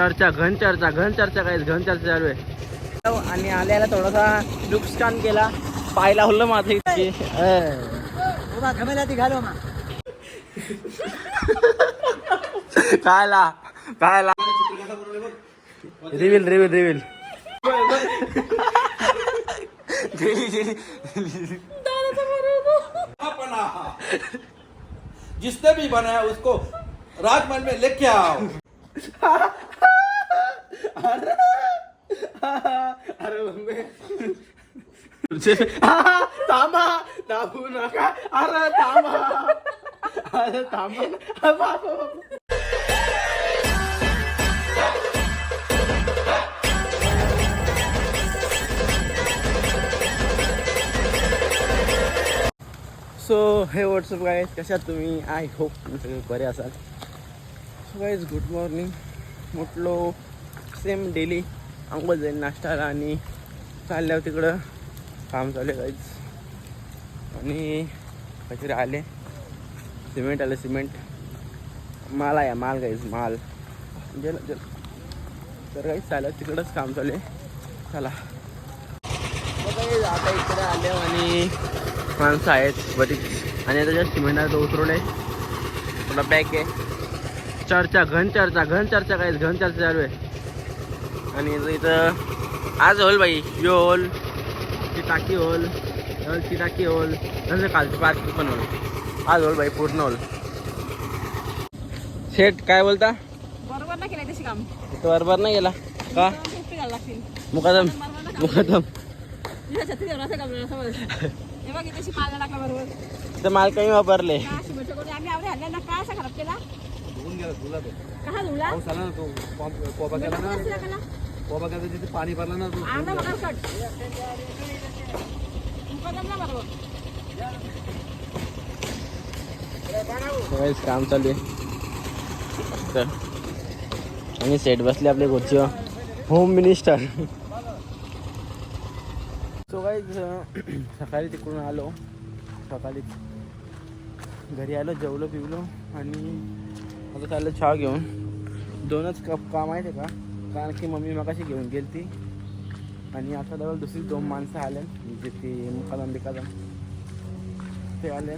चर्चा घन चर्चा घन चर्चा काय घन चर्चा चालू आहे. आणि आल्याला थोडासा लुक स्कॅन केला. पायला हुल्लं माझं इतकी. कायला कायला रिव्हिल रिव्हिल रिव्हिल जिसने भी बनाया उसको राजमहल में लेके आओ। अरे. मम्मी. थांबा. दाबू नका. अरे थांबा. अरे. सो हे व्हॉट्सअप काय कशात तुम्ही? आय होप तुम्ही सगळे बरे असाल. सो गाईज गुड मॉर्निंग म्हटलो सेम डेली अंघोळ जाईल नाश्ताला आणि चालल्यावर तिकडं काम चालू आहे गाईज आणि कचरे आले. सिमेंट आलं सिमेंट. माल आहे माल गाईज माल. गेलं गेलं तर काहीच चाललं तिकडंच काम चालू आहे. चला. आता इकडे आले आणि माणसं आहेत बरीच आणि आता जस्ट सिमेंट उतरवले थोडा बॅक आहे. चर्चा घन चर्चा घन चर्चा काय घन चर्चा चालू आहे. आणि इथं- आज होल बाई यो होल ती टाकी होल ती टाकी होल नंतर कालची पार्क पण होल. आज होल बाई पूर्ण होल. शेट काय बोलता? बरोबर ना केलंय तशी काम. तो बरोबर नाही गेला? का? मुकादम मुकादम. काम हे माल काही वापरले. ना तो कहा धुला पाऊस आला ना तो पंप कोबा केला ना। कसं केला तिथे पाणी भरलं ना तो आणा बघा कट। मुकदमला बरोबर सगळेच काम चालू आहे तर आणि सेट बसले आपले खुर्चीवर होम मिनिस्टर। सो गाईज सकाळी तिकडून आलो. सकाळी घरी आलो जेवलो पिवलो आणि आता चाललं चहा घेऊन. दोनच कप काम आहे का? कारण की मम्मी मगाशी घेऊन गेली ती आणि आता जवळ दुसरी दोन माणसं आले म्हणजे ती मुखादम बिकादम ते आले.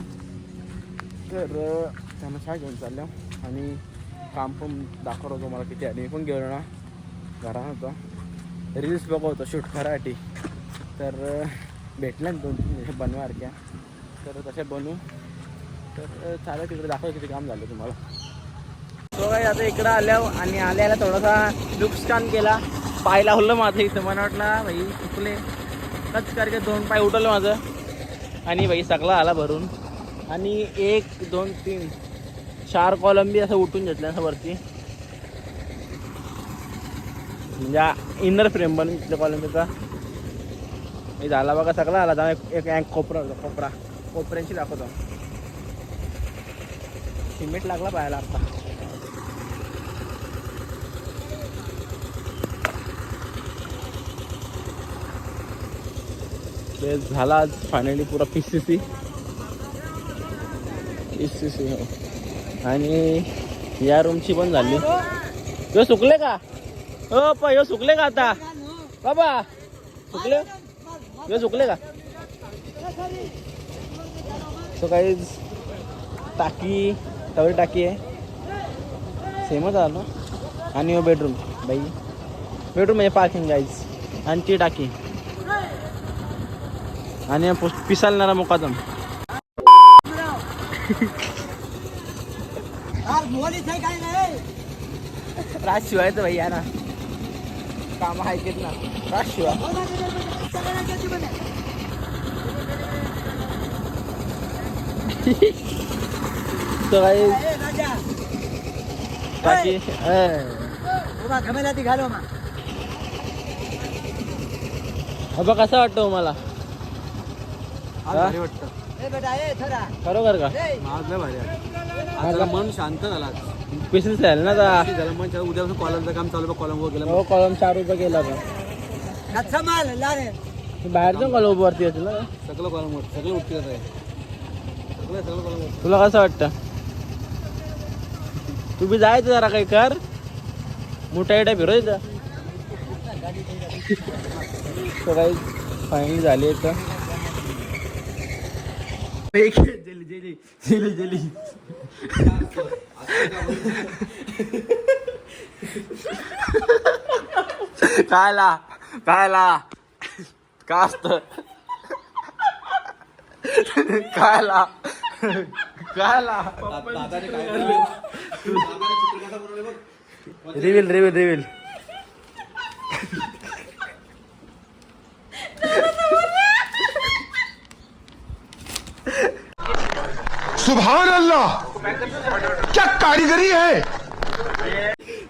तर त्यांना चहा घेऊन चालल्या आणि काम पण दाखवत होतो मला किती. आधी पण गेलो ना. घरा होतो. रील्स बघवतो शूट करायसाठी. तर भेटलं भेटल्या ना दोन तीन दिवस तर तसे बनवू. तर चालेल तिकडे दाखव किती काम झालं तुम्हाला. काही आता इकडं आल्यावर आणि आल्याला थोडासा नुकसान केला. पायला हुल्लं माझं इथं मला वाटला भाई चुकले कच करके दोन पाय उठवलं माझं. आणि भाई सगळा आला भरून. आणि एक दोन तीन चार कॉलम बी असं उठून घेतलं असं वरती. म्हणजे इनर फ्रेम बनून घेतलं कॉलमीचा हे झाला बघा सगळा आला. एक एक कोपरा होता कोपरा कोपऱ्यांशी दाखवतो. सिमेंट लागला पाहायला आता. ते झाला आज फायनली पुरा P C C P C C हो. आणि या रूमची पण झाली. यो सुकले का? हो प यो सुकले का आता? बाबा सुकले? यो सुकले का? सो काही टाकी तवरी टाकी आहे. सेमच आलं ना? आणि हो बेडरूम बाई. बेडरूम आहे पार्किंग गाईज आणि ती टाकी. आणि हा पुस- पिसालणारा मुकादम. राज शिवायचं भाई या ना. काम आहेत ना. राज शिवा तो काही टाकी अबा कसा वाटतो मला? आज भारी वाटतं. खरोखर का? आज लय भारी आहे. आज जरा मन शांत झाला आज. पिसेस झालं ना आता. झालं मन शांत. उद्यापासून कॉलमचं काम चालू कॉलम वर गेलं हो कॉलम चार रुपये गेला का बाहेर जाऊन कॉलम वरती होतील ना? सगळं कॉलम वर सगळं उठते आहे. सगळं सगळं कॉलम वर तुला कसं वाटतं? तू बी जायचं जरा काही कर. मोठा एटा फिरायचा तर फायनली झाली आता जेली जेली जेली जेली कायला कायला का असत कायला कायला. रिव्हिल रिव्हिल रिव्हिल सुभान अल्लाह क्या कारीगरी है?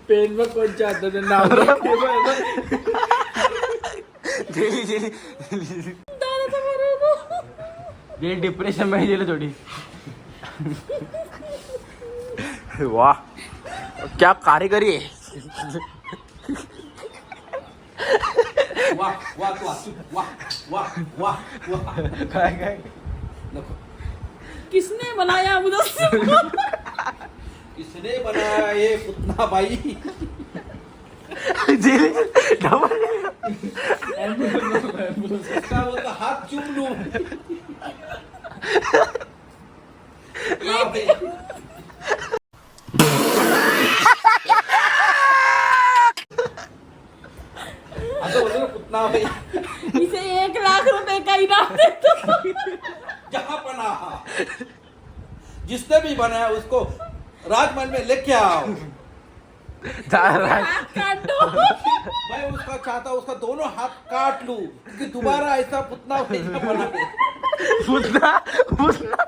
पेन बघ कोणच्या हातात नाव गेली गेली गेली डिप्रेशनमध्ये गेली थोडी। वाह क्या कारीगरी आहे वाह, वाह, वाह, वाह, वाह, वाह, वाह. काय काय नको. किसने बनाया मुदस्सिर किसने बनाया ये पुतना बाई गेली डबल हाथ चूम लू असं बोलतो ना पुतना बाई इसे एक लाख रुपए का इनाम देता जहाँ बना जिसने भी बनाया उसको राजमहल में लेके आओ। हाथ काट। दो मैं उसका चाहता हूँ उसका दोनों हाथ काट लूं क्योंकि दोबारा ऐसा पुतना बना दे। पुतना पुतना।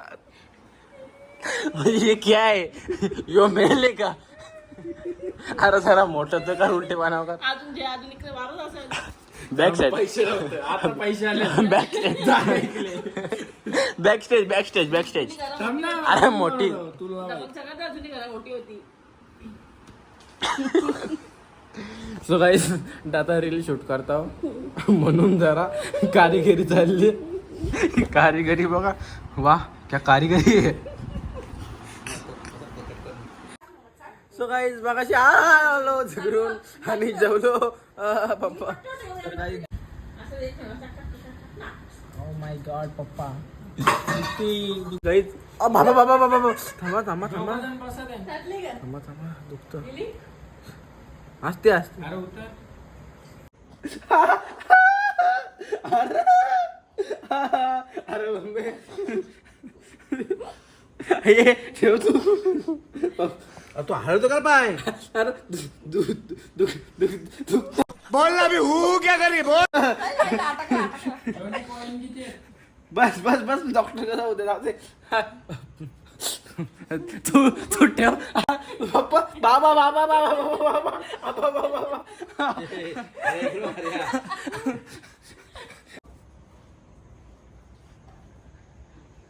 ये क्या है? यो मेले का। अरे जरा मोठं तर कर उलटे बनाव कर। अजून जे अजून इकडे वारच असेल बॅक साईड पैसे नव्हते आता पैसे आले back back stage back stage back stage अरे मोठी. सगळ्यात अजून घरा मोठी होती सो गाईस आता रील शूट करता म्हणून जरा कारिगिरी चालली कारिगिरी बघा. वा क्या कारिगिरी आहे. सो गाईज बघा आलो झगडून आणि जेवलो. अं, पप्पा. असं माय गॉड पप्पा. गाईज बाबा बाबा बाबा थांबा थांबा थांबा थांबा थांबा दुखतं असते असते अरे बंबे हे ठेव तू तू हळतो का पाय अरे दु दु दु दु क्या करी बोल नाही, नाही, अटकला, अटकला. बस बस बस डॉक्टर कसं होते जाऊ दे. तू तू ठेव. बाबा बाबा बाबा बाबा बाबा बाबा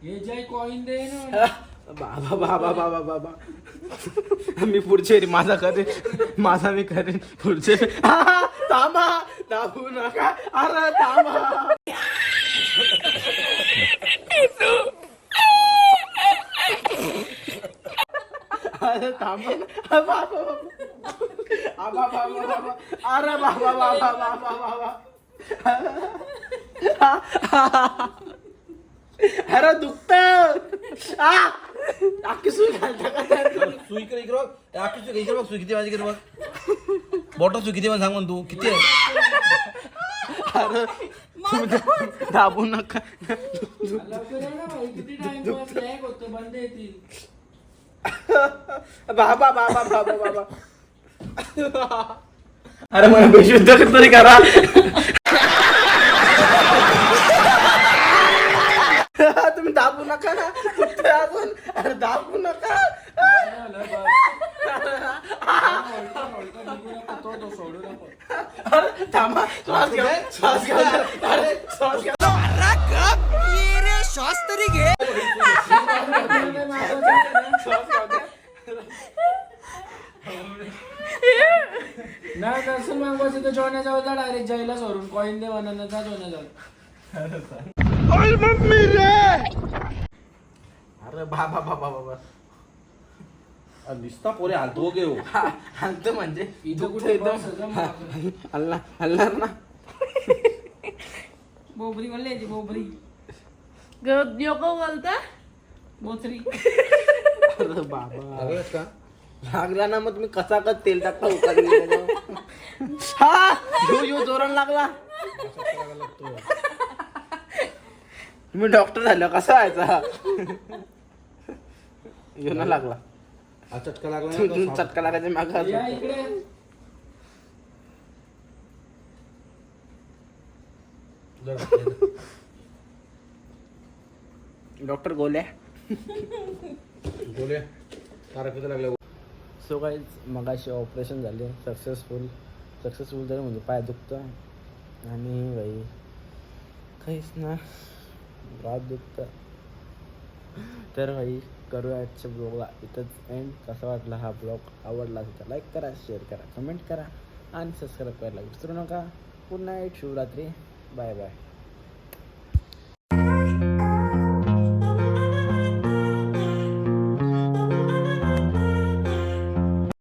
हे जय कॉइन दे ना. बाबा बाबा बाबा बाबा. मी पुढचे रे माझा करेन माझा मी करेन पुढचे. थांबा दाबू नका. अरे थांबा अरे थांबा आ, बाबा आ, बाबा बाबा बाबा अरे बाबा बाबा बाबा बाबा अरे दुखत अख्खी सुई घालता का त्यात? सुई इकडे इकडे बघ आखी सुई इकडे बघ सुई किती माझी इकडे बघ बॉटल सुई किती मला सांग म्हण तू किती आहे अरे तुम्ही दाबू नका लवकर ये ना भाई किती टाइम पास लॅग होतो बंद येतील बाबा बाबा बाबा बाबा अरे मला बेशुद्ध तरी करा तुम्ही दाबू नका ना कुठे अजून अरे दाबू नका तो तो सोडू नको अरे थांबा श्वास घ्या श्वास घ्या अरे श्वास घ्या श्वास घ्या द्या. नाही दर्शन मागवायचं तर जोण्या जाऊ जा डायरेक्ट जायला सोडून कॉइन दे म्हणून जा जोण्या जाऊ अरे बाबा बाबा बाबा निस्ता पोरे हालतो गे हो. हालतं म्हणजे. इथं कुठे एकदम. हल्ला हल्लार ना. बोबरी बोलले याची बोबरी. नको बोलता? बोचरी. अरे बाबा. का? लागला ना मग तुम्ही कसा कस तेल टाकता उकाळी हा यो यो जोरान लागला. मी डॉक्टर झालो कसा व्हायचा? यो ना लागला. हा चटका लागला ना तो साप- चटका लागायचा माग या इकडे. जरा- डॉक्टर गोल्या. बोलूया तारा किती लागल्या? सो काही मगाशी ऑपरेशन झाले. सक्सेसफुल सक्सेसफुल झालं म्हणजे पाय दुखतं आणि भाई काहीच ना. रात दुखतं तर भाई करूया आजच्या ब्लॉगला इथंच एंड कसा वाटला हा ब्लॉग आवडला तर लाईक करा शेअर करा कमेंट करा आणि सबस्क्राईब करायला विसरू नका. Good night Shivratri bye bye